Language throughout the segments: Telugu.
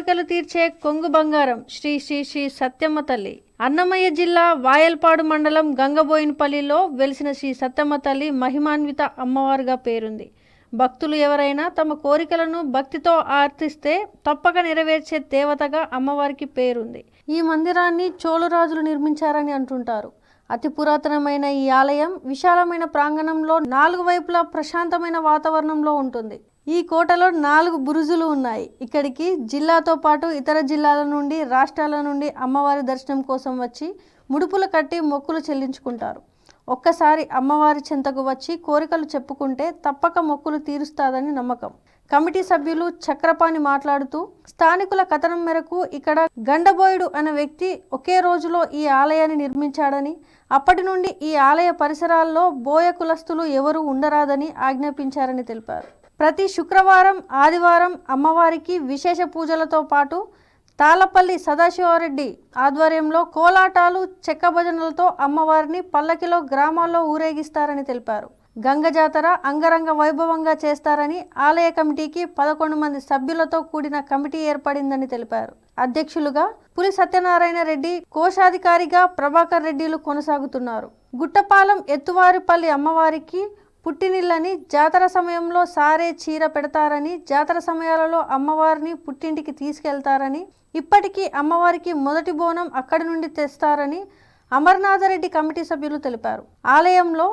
కోరికలు తీర్చే కొంగు బంగారం శ్రీ శ్రీ శ్రీ సత్యమ్మ తల్లి. అన్నమయ్య జిల్లా వాయల్పాడు మండలం గంగబోయినపల్లిలో వెలిసిన శ్రీ సత్యమ్మ తల్లి మహిమాన్విత అమ్మవారుగా పేరుంది. భక్తులు ఎవరైనా తమ కోరికలను భక్తితో ఆర్తిస్తే తప్పక నెరవేర్చే దేవతగా అమ్మవారికి పేరుంది. ఈ మందిరాన్ని చోళరాజులు నిర్మించారని అంటుంటారు. అతి పురాతనమైన ఈ ఆలయం విశాలమైన ప్రాంగణంలో నాలుగు వైపులా ప్రశాంతమైన వాతావరణంలో ఉంటుంది. ఈ కోటలో నాలుగు బురుజులు ఉన్నాయి. ఇక్కడికి జిల్లాతో పాటు ఇతర జిల్లాల నుండి రాష్ట్రాల నుండి అమ్మవారి దర్శనం కోసం వచ్చి ముడుపులు కట్టి మొక్కులు చెల్లించుకుంటారు. ఒక్కసారి అమ్మవారి చెంతకు వచ్చి కోరికలు చెప్పుకుంటే తప్పక మొక్కులు తీరుస్తాదని నమ్మకం. కమిటీ సభ్యులు చక్రపాణి మాట్లాడుతూ స్థానికుల కథనం మేరకు ఇక్కడ గండబోయుడు అనే వ్యక్తి ఒకే రోజులో ఈ ఆలయాన్ని నిర్మించాడని అప్పటి నుండి ఈ ఆలయ పరిసరాల్లో బోయ కులస్తులు ఎవరూ ఉండరాదని ఆజ్ఞాపించారని తెలిపారు. ప్రతి శుక్రవారం ఆదివారం అమ్మవారికి విశేష పూజలతో పాటు తాళపల్లి సదాశివారెడ్డి ఆధ్వర్యంలో కోలాటాలు చెక్క భజనలతో అమ్మవారిని పల్లకిలో గ్రామాల్లో ఊరేగిస్తారని తెలిపారు. గంగ జాతర అంగరంగ వైభవంగా చేస్తారని ఆలయ కమిటీకి పదకొండు మంది సభ్యులతో కూడిన కమిటీ ఏర్పడిందని తెలిపారు. అధ్యక్షులుగా పులి సత్యనారాయణ రెడ్డి కోశాధికారిగా ప్రభాకర్ రెడ్డిలు కొనసాగుతున్నారు. గుట్టపాలెం ఎత్తువారిపల్లి అమ్మవారికి పుట్టినిళ్ళని జాతర సమయంలో సారే చీర పెడతారని జాతర సమయాలలో అమ్మవారిని పుట్టింటికి తీసుకెళ్తారని ఇప్పటికీ అమ్మవారికి మొదటి బోనం అక్కడి నుండి తెస్తారని అమర్నాథరెడ్డి కమిటీ సభ్యులు తెలిపారు. ఆలయంలో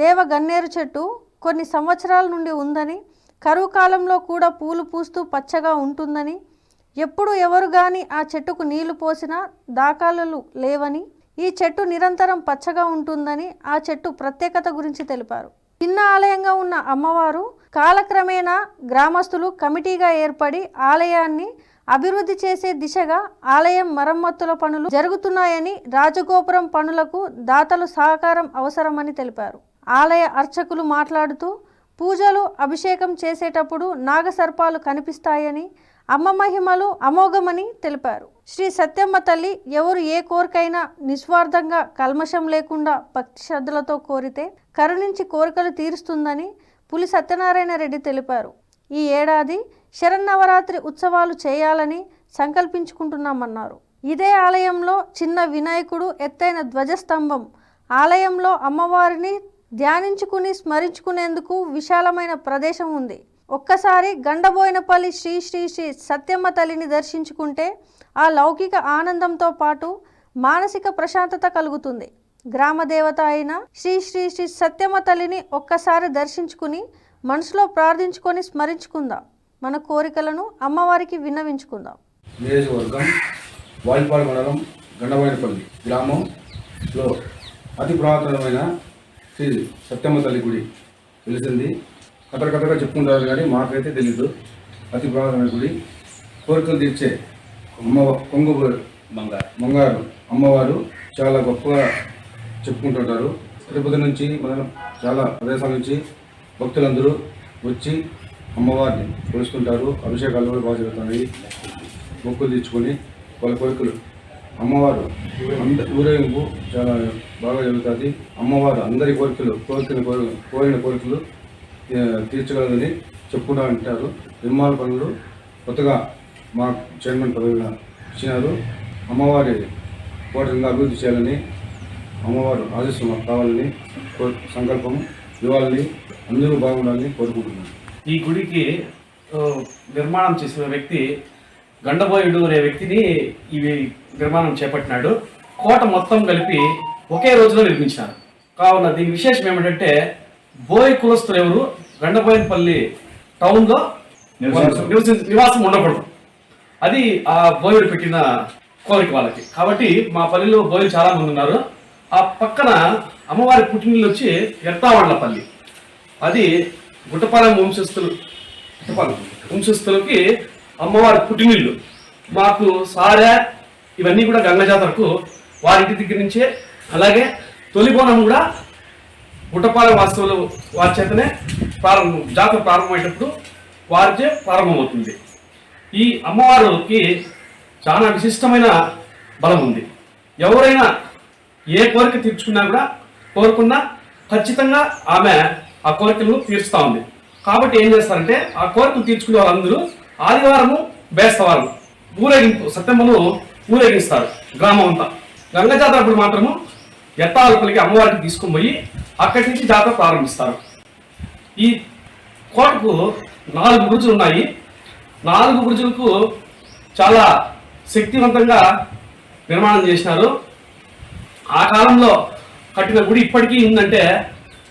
దేవ గన్నేరు చెట్టు కొన్ని సంవత్సరాల నుండి ఉందని కరువు కాలంలో కూడా పూలు పూస్తూ పచ్చగా ఉంటుందని ఎప్పుడు ఎవరు గాని ఆ చెట్టుకు నీళ్ళు పోసినా దాఖలు లేవని ఈ చెట్టు నిరంతరం పచ్చగా ఉంటుందని ఆ చెట్టు ప్రత్యేకత గురించి తెలిపారు. చిన్న ఆలయంగా ఉన్న అమ్మవారు కాలక్రమేణా గ్రామస్తులు కమిటీగా ఏర్పడి ఆలయాన్ని అభివృద్ధి చేసే దిశగా ఆలయం మరమ్మతుల పనులు జరుగుతున్నాయని రాజగోపురం పనులకు దాతలు సహకారం అవసరమని తెలిపారు. ఆలయ అర్చకులు మాట్లాడుతూ పూజలు అభిషేకం చేసేటప్పుడు నాగసర్పాలు కనిపిస్తాయని అమ్మ మహిమలు అమోఘమని తెలిపారు. శ్రీ సత్యమ్మ తల్లి ఎవరు ఏ కోరికైనా నిస్వార్థంగా కల్మషం లేకుండా భక్తి శ్రద్ధలతో కోరితే కరుణించి కోరికలు తీరుస్తుందని పులి సత్యనారాయణ రెడ్డి తెలిపారు. ఈ ఏడాది శరన్నవరాత్రి ఉత్సవాలు చేయాలని సంకల్పించుకుంటున్నామన్నారు. ఇదే ఆలయంలో చిన్న వినాయకుడు ఎత్తైన ధ్వజస్తంభం ఆలయంలో అమ్మవారిని ధ్యానించుకుని స్మరించుకునేందుకు విశాలమైన ప్రదేశం ఉంది. ఒక్కసారి గండబోయినపల్లి శ్రీ శ్రీ శ్రీ సత్యమ్మ తల్లిని దర్శించుకుంటే ఆ లౌకిక ఆనందంతో పాటు మానసిక ప్రశాంతత కలుగుతుంది. గ్రామదేవత అయిన శ్రీ శ్రీ శ్రీ సత్యమ్మ తల్లిని ఒక్కసారి దర్శించుకుని మనసులో ప్రార్థించుకొని స్మరించుకుందాం. మన కోరికలను అమ్మవారికి విన్నవించుకుందాం. నియోజకవర్గం వాయిపాడు మండలం గండవాయినపల్లి గ్రామంలో అతి పురాతనమైన శ్రీ సత్యమ్మ తల్లి గుడి తెలిసింది కథ కథగా చెప్పుకుంటారు కానీ మాకైతే తెలీదు. అతి పురాతనమైన గుడి. కోరికలు తీర్చే అమ్మ కొంగు బంగారు. బంగారు అమ్మవారు చాలా గొప్పగా చెప్పుకుంటుంటారు. తిరుపతి నుంచి మన చాలా ప్రదేశాల నుంచి భక్తులందరూ వచ్చి అమ్మవారిని కొలుస్తుంటారు. అభిషేకాలు కూడా బాగా జరుగుతున్నాయి మొక్కులు తీర్చుకొని వాళ్ళ కోరికలు. అమ్మవారు ఊరేగింపు చాలా బాగా జరుగుతుంది. అమ్మవారు అందరి కోరికలు కోరికలు కోరిన కోరికలు తీర్చగలదని చెప్పుకుంటూ అంటారు నిర్మాణ పనులు కొత్తగా మా చైర్మన్ పదవిగా ఇచ్చినారు. అమ్మవారి కోరికగా అభివృద్ధి చేయాలని అమ్మవారు ఆశీస్సు మాకు కావాలని కో- సంకల్పం ఇవ్వాలని అందరూ బాగుండాలని కోరుకుంటున్నాను. ఈ గుడికి నిర్మాణం చేసిన వ్యక్తి గండబోయుడు అనే వ్యక్తిని ఇవి నిర్మాణం చేపట్టినాడు. కోట మొత్తం కలిపి ఒకే రోజులో నిర్మించినారు. కావున దీని విశేషం ఏమిటంటే బోయ్ కులస్తులు ఎవరు? గండబోయినపల్లి టౌన్లో నివసించ నివాసం ఉండకూడదు. అది ఆ బోయుడు పెట్టిన కోరిక వాళ్ళకి. కాబట్టి మా పల్లెలో బోయలు చాలా మంది ఉన్నారు. ఆ పక్కన అమ్మవారి పుట్టినీళ్ళు వచ్చి ఎర్తావాళ్ళపల్లి అది గుట్టపాలెం వంశస్థులు గుట్టపాలెం వంశస్థులకి అమ్మవారి పుట్టినీళ్ళు మాకు సారె ఇవన్నీ కూడా గంగ జాతరకు వారి ఇంటి దగ్గర నుంచే. అలాగే తొలిబోనం కూడా గుట్టపాలెం వాస్తవులు వారి చేతనే ప్రారంభం జాతర ప్రారంభమయ్యేటప్పుడు వారిచే ప్రారంభమవుతుంది. ఈ అమ్మవారికి చాలా విశిష్టమైన బలం ఉంది. ఎవరైనా ఏ కోరిక తీర్చుకున్నా కూడా కోరుకున్నా ఖచ్చితంగా ఆమె ఆ కోరికలు తీర్చుతూ ఉంది. కాబట్టి ఏం చేస్తారంటే ఆ కోరికలు తీర్చుకునే వాళ్ళందరూ ఆదివారము బేస్తవారం ఊరేగింపు సత్యమ్మను ఊరేగిస్తారు గ్రామం అంతా. గంగ జాతర అప్పుడు మాత్రము ఎత్తాలపల్లికి అమ్మవారికి తీసుకుని పోయి అక్కడి నుంచి జాతర ప్రారంభిస్తారు. ఈ కోటకు నాలుగు బురుజులు ఉన్నాయి. నాలుగు బురుజులకు చాలా శక్తివంతంగా నిర్మాణం చేసినారు. ఆ కాలంలో కట్టిన గుడి ఇప్పటికీ ఉందంటే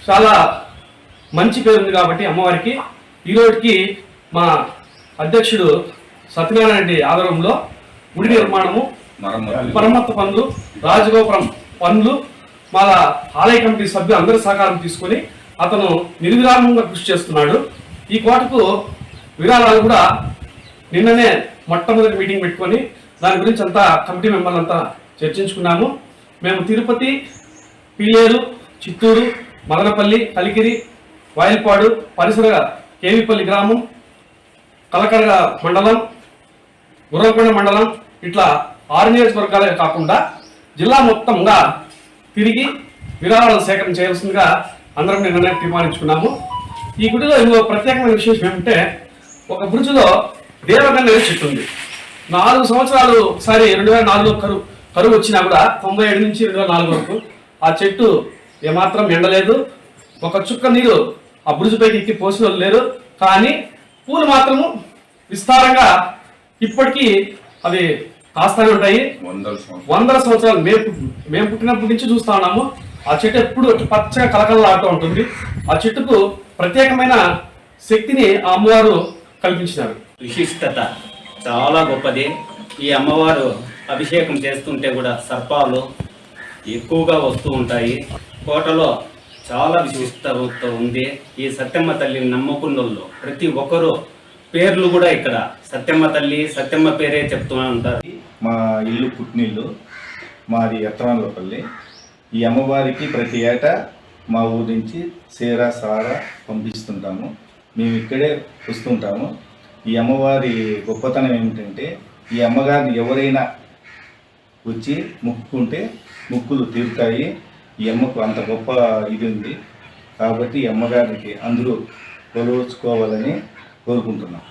చాలా మంచి పేరు ఉంది కాబట్టి అమ్మవారికి. ఈ రోజుకి మా అధ్యక్షుడు సత్యనారాయణ రెడ్డి ఆధ్వర్యంలో గుడి నిర్మాణము మరమ్మత్తు పనులు రాజగోపురం పనులు మన ఆలయ కమిటీ సభ్యులు అందరి సహకారం తీసుకొని అతను నిర్విరామంగా కృషి చేస్తున్నాడు. ఈ కోటకు విరాళాలు కూడా నిన్ననే మొట్టమొదటి మీటింగ్ పెట్టుకొని దాని గురించి అంతా కమిటీ మెంబర్లు అంతా చర్చించుకున్నాము. మేము తిరుపతి పిల్లేరు చిత్తూరు మదనపల్లి కలిగిరి వాయిల్పాడు పరిసర కేవీపల్లి గ్రామం కలకడగ మండలం గుర్రంకొండ మండలం ఇట్లా ఆరు నియోజకవర్గాలే కాకుండా జిల్లా మొత్తంగా తిరిగి విరాళాలను సేకరణ చేయాల్సిందిగా అందరం నిన్ననే తీర్మానించుకున్నాము. ఈ గుడిలో ఇంకో ప్రత్యేకమైన విశేషం ఏమంటే ఒక బ్రిడ్జ్లో అనే చెట్టు ఉంది నాలుగు సంవత్సరాలు ఒకసారి రెండు వేల నాలుగులో కరువు కరువు వచ్చినా కూడా తొంభై ఏడు నుంచి రెండు వేల నాలుగు వరకు ఆ చెట్టు ఏమాత్రం ఎండలేదు. ఒక చుక్క నీరు ఆ బురుజుపైకి ఎక్కి పోసిన లేరు. కానీ పూలు మాత్రము విస్తారంగా ఇప్పటికీ అవి కాస్తానే ఉంటాయి. వందల సంవత్సరాలు. మేము మేము పుట్టినప్పటి నుంచి చూస్తా ఉన్నాము. ఆ చెట్టు ఎప్పుడు పచ్చగా కలకలలాడుతూ ఉంటుంది. ఆ చెట్టుకు ప్రత్యేకమైన శక్తిని ఆ అమ్మవారు కల్పించినారు. విశిష్టత చాలా గొప్పది. ఈ అమ్మవారు అభిషేకం చేస్తుంటే కూడా సర్పాలు ఎక్కువగా వస్తూ ఉంటాయి. కోటలో చాలా విశిష్టత ఉంది. ఈ సత్యమ్మ తల్లిని నమ్మకుండల్లో ప్రతి ఒక్కరూ పేర్లు కూడా ఇక్కడ సత్యమ్మ తల్లి సత్యమ్మ పేరే చెప్తూ ఉంటారు. మా ఇల్లు పుట్టినిల్లు మాది ఎత్తరాన్లపల్లి ఈ అమ్మవారికి ప్రతి ఏటా మా ఊరి నుంచి సీర సార పంపిస్తుంటాము. మేము ఇక్కడే వస్తుంటాము. ఈ అమ్మవారి గొప్పతనం ఏమిటంటే ఈ అమ్మగారిని ఎవరైనా వచ్చి మొక్కుకుంటే మొక్కులు తీరుతాయి. ఈ అమ్మకు అంత గొప్ప ఇది ఉంది. కాబట్టి ఈ అమ్మగారికి అందరూ కొలవచ్చుకోవాలని కోరుకుంటున్నాం.